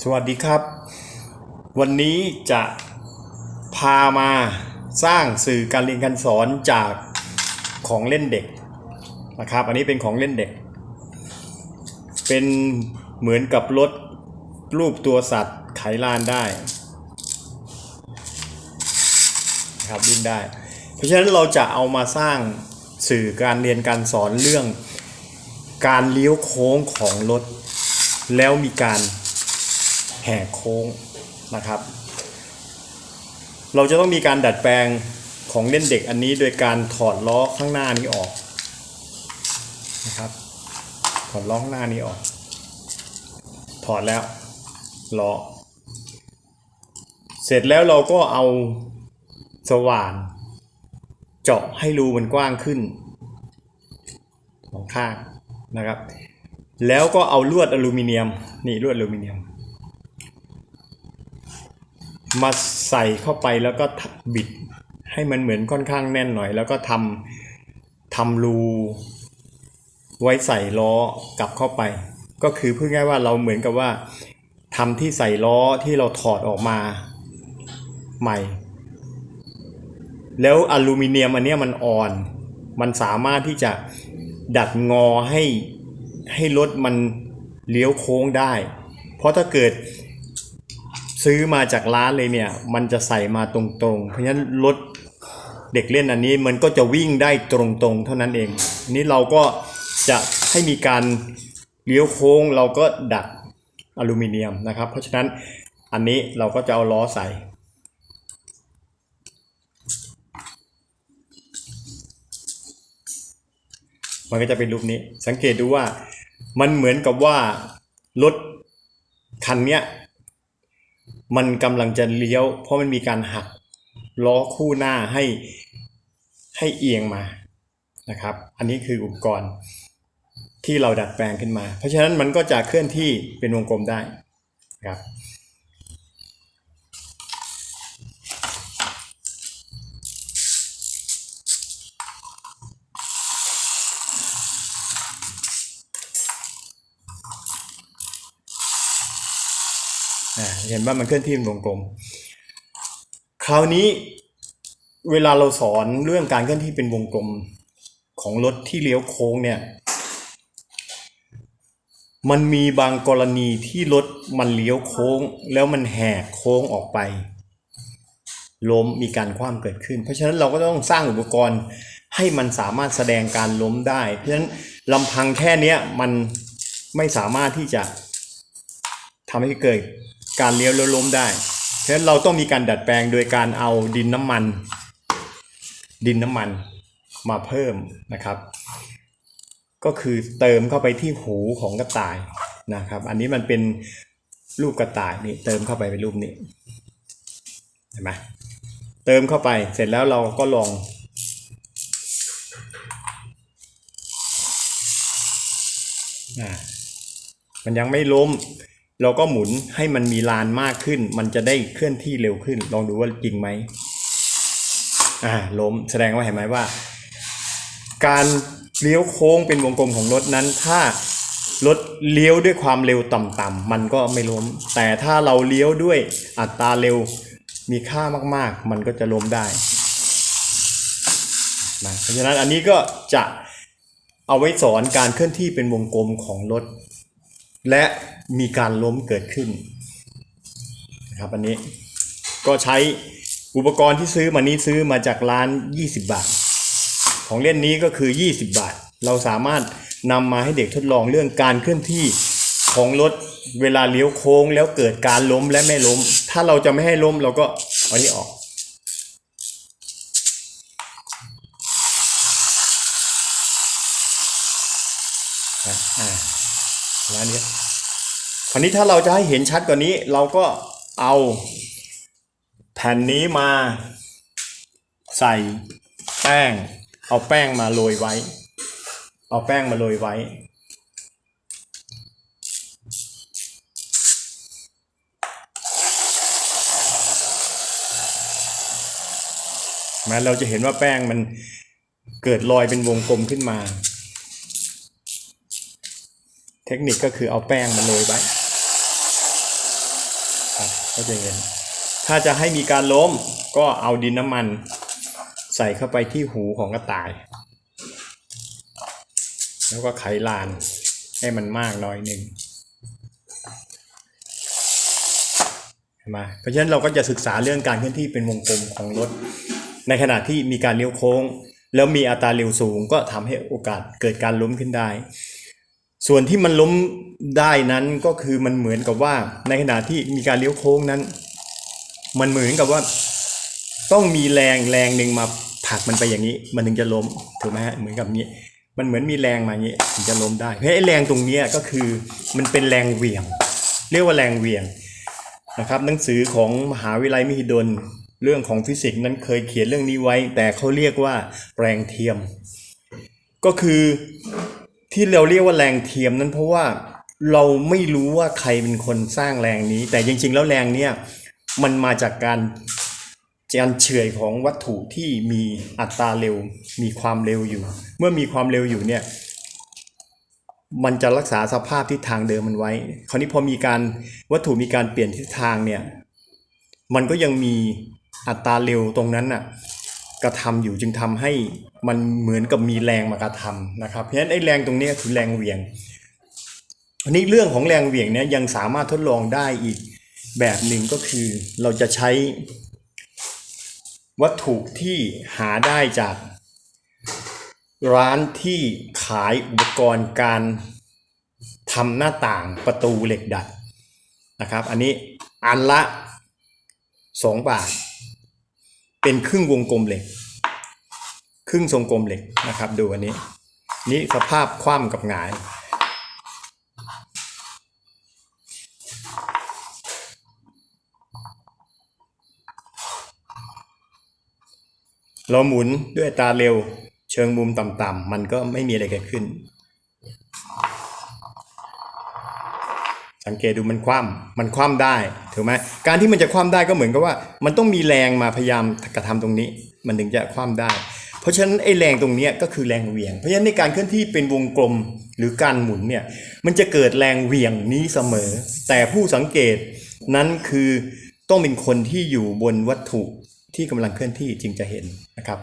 สวัสดีครับ วันนี้จะพามาสร้างสื่อการเรียนการสอนจากของเล่นเด็กนะครับ อันนี้เป็นของเล่นเด็ก เป็นเหมือนกับรถรูปตัวสัตว์ไขลานได้นะครับวิ่งได้ เพราะฉะนั้นเราจะเอามาสร้างสื่อการเรียนการสอนเรื่องการเลี้ยวโค้งของรถ แล้วมีการ แหกโค้งนะครับ เราจะต้องมีการดัดแปลงของเล่นเด็กอันนี้โดยการถอดล้อข้างหน้านี้ออกนะครับ ถอดล้อข้างหน้านี้ออก ถอดแล้วล้อเสร็จแล้วเราก็เอาสว่าน เจาะให้รูมันกว้างขึ้นสองข้างนะครับ แล้วก็เอาลวดอลูมิเนียม นี่ลวดอลูมิเนียม มาใส่เข้าไปแล้วก็บิดให้มันเหมือนค่อนข้างแน่นหน่อย แล้วก็ทำทำรูไว้ใส่ล้อกลับเข้าไป ก็คือพูดง่ายว่าเราเหมือนกับว่าทำที่ใส่ล้อที่เราถอดออกมาใหม่ แล้วอลูมิเนียมอันนี้มันอ่อน มันสามารถที่จะดัดงอให้ให้รถมันเลี้ยวโค้งได้ เพราะถ้าเกิด ซื้อมาจากร้านเลยเนี่ย มันจะใส่มาตรงๆ เพราะฉะนั้นรถเด็กเล่นอันนี้มันก็จะวิ่งได้ตรงๆ เท่านั้นเองอันนี้เราก็จะให้มีการเลี้ยวโค้งเราก็ดัดอลูมิเนียมนะครับ เพราะฉะนั้นอันนี้เราก็จะเอาล้อใส่ มันก็จะเป็นรูปนี้ สังเกตดูว่ามันเหมือนกับว่ารถคันเนี้ย มันกำลังจะเลี้ยว เพราะมันมีการหักล้อคู่หน้าให้ให้เอียงมานะครับ อันนี้คืออุปกรณ์ที่เราดัดแปลงขึ้นมา เพราะฉะนั้นมันก็จะเคลื่อนที่เป็นวงกลมได้ครับ เห็นว่ามันเคลื่อนที่เป็นวงกลม คราวนี้เวลาเราสอนเรื่องการเคลื่อนที่เป็นวงกลมของรถที่เลี้ยวโค้งเนี่ย มันมีบางกรณีที่รถมันเลี้ยวโค้ง แล้วมันแหกโค้งออกไปล้มมีการคว่ำเกิดขึ้น เพราะฉะนั้นเราก็ต้องสร้างอุปกรณ์ให้มันสามารถแสดงการล้มได้ เพราะฉะนั้นลำพังแค่นี้มันไม่สามารถที่จะทำให้เกิด การเลี้ยวแล้วล้มได้เพราะฉะนั้นเราต้องมีการดัดแปลงโดยการเอาดินน้ำมัน ดินน้ำมันมาเพิ่มนะครับ ก็คือเติมเข้าไปที่หูของกระต่ายนะครับ อันนี้มันเป็นรูปกระต่ายนี่เติมเข้าไปเป็นรูปนี้เห็นไหมเติมเข้าไปเสร็จแล้วเราก็ลองอ่ามันยังไม่ล้ม เราก็หมุนให้มันมีลานมากขึ้น มันจะได้เคลื่อนที่เร็วขึ้น ลองดูว่าจริงไหมอ่าล้มแสดงว่าเห็นไหมว่า การเลี้ยวโค้งเป็นวงกลมของรถนั้น ถ้ารถเลี้ยวด้วยความเร็วต่ำๆมันก็ไม่ล้ม แต่ถ้าเราเลี้ยวด้วยอัตราเร็วมีค่ามากๆ มันก็จะล้มได้นะเพราะฉะนั้นอันนี้ก็จะเอาไว้สอนการเคลื่อนที่เป็นวงกลมของรถ และมีการล้มเกิดขึ้นนะครับอันนี้ก็ใช้อุปกรณ์ที่ซื้อมานี้ซื้อมาจากร้าน 20 บาท ของเล่นนี้ก็คือ 20 บาท เราสามารถนำมาให้เด็กทดลองเรื่องการเคลื่อนที่ของรถเวลาเลี้ยวโค้งแล้วเกิดการล้มและไม่ล้ม ถ้าเราจะไม่ให้ล้มเราก็เอานี้ออก อะ อ่าแล้วอันนี้คราวนี้ถ้าเราจะให้เห็นชัดกว่านี้ เราก็เอาแผ่นนี้มาใส่แป้ง เอาแป้งมาโรยไว้ เอาแป้งมาโรยไว้ แม้เราจะเห็นว่าแป้งมันเกิดรอยเป็นวงกลมขึ้นมา ทคนิคก็คือเอาแป้งมาโรยไว้ก็จะเห็นถ้าจะให้มีการล้มก็เอาดินน้ำมัน ใส่เข้าไปที่หูของกระต่าย แล้วก็ไขลานให้มันมากน้อยหนึ่งเห็นไหมเพราะฉะนั้นเราก็จะศึกษาเรื่องการเคลื่อนที่เป็นวงกลมของรถ ในขณะที่มีการเลี้ยวโค้ง แล้วมีอัตราเร็วสูงก็ทำให้โอกาสเกิดการล้มขึ้นได้ ส่วนที่มันล้มได้นั้นก็คือมันเหมือนกับว่าในขณะที่มีการเลี้ยวโค้งนั้น มันเหมือนกับว่า ต้องมีแรงแรงหนึ่งมาผลักมันไปอย่างนี้ มันถึงจะล้มถูกไหมฮะเหมือนกับนี้ มันเหมือนมีแรงมาอย่างนี้ถึงจะล้มได้เพราะไอ้แรงตรงนี้ก็คือมันเป็นแรงเหวี่ยง เรียกว่าแรงเหวี่ยงนะครับ หนังสือของมหาวิทยาลัยมหิดลเรื่องของฟิสิกส์นั้นเคยเขียนเรื่องนี้ไว้ แต่เขาเรียกว่าแรงเทียม ก็คือ ที่เราเรียกว่าแรงเทียมนั้นเพราะว่าเราไม่รู้ว่าใครเป็นคนสร้างแรงนี้ แต่จริง ๆ แล้วแรงเนี้ยมันมาจากการการเฉื่อยของวัตถุที่มีอัตราเร็ว มีความเร็วอยู่ เมื่อมีความเร็วอยู่เนี่ยมันจะรักษาสภาพทิศทางเดิมมันไว้ คราวนี้พอมีการวัตถุมีการเปลี่ยนทิศทางเนี่ย มันก็ยังมีอัตราเร็วตรงนั้นน่ะ กระทำอยู่จึงทำให้มันเหมือนกับมีแรงมากระทำนะครับเพราะฉะนั้นไอ้แรงตรงนี้คือแรงเหวี่ยงอันนี้เรื่องของแรงเหวี่ยงเนี่ยยังสามารถทดลองได้อีกแบบหนึ่งก็คือเราจะใช้วัตถุที่หาได้จากร้านที่ขายอุปกรณ์การทำหน้าต่างประตูเหล็กดัดนะครับ อันนี้อันละ 2 บาท เป็นครึ่งวงกลมเหล็ก ครึ่งทรงกลมเหล็กนะครับ ดูอันนี้ นี่สภาพคว่ำกับหงาย เราหมุนด้วยตาเร็ว เชิงมุมต่ำๆมันก็ไม่มีอะไรเกิดขึ้น สังเกตดูมันคว่ำมันคว่ำได้ถูกไหมการที่มันจะคว่ำได้ก็เหมือนกับว่า มันต้องมีแรงมาพยายามกระทำตรงนี้ มันถึงจะคว่ำได้ เพราะฉะนั้นไอ้แรงตรงนี้ก็คือแรงเหวี่ยง เพราะฉะนั้นในการเคลื่อนที่เป็นวงกลมหรือการหมุนเนี่ยมันจะเกิดแรงเหวี่ยงนี้เสมอ แต่ผู้สังเกตนั้นคือต้องเป็นคนที่อยู่บนวัตถุที่กำลังเคลื่อนที่จึงจะเห็นนะครับ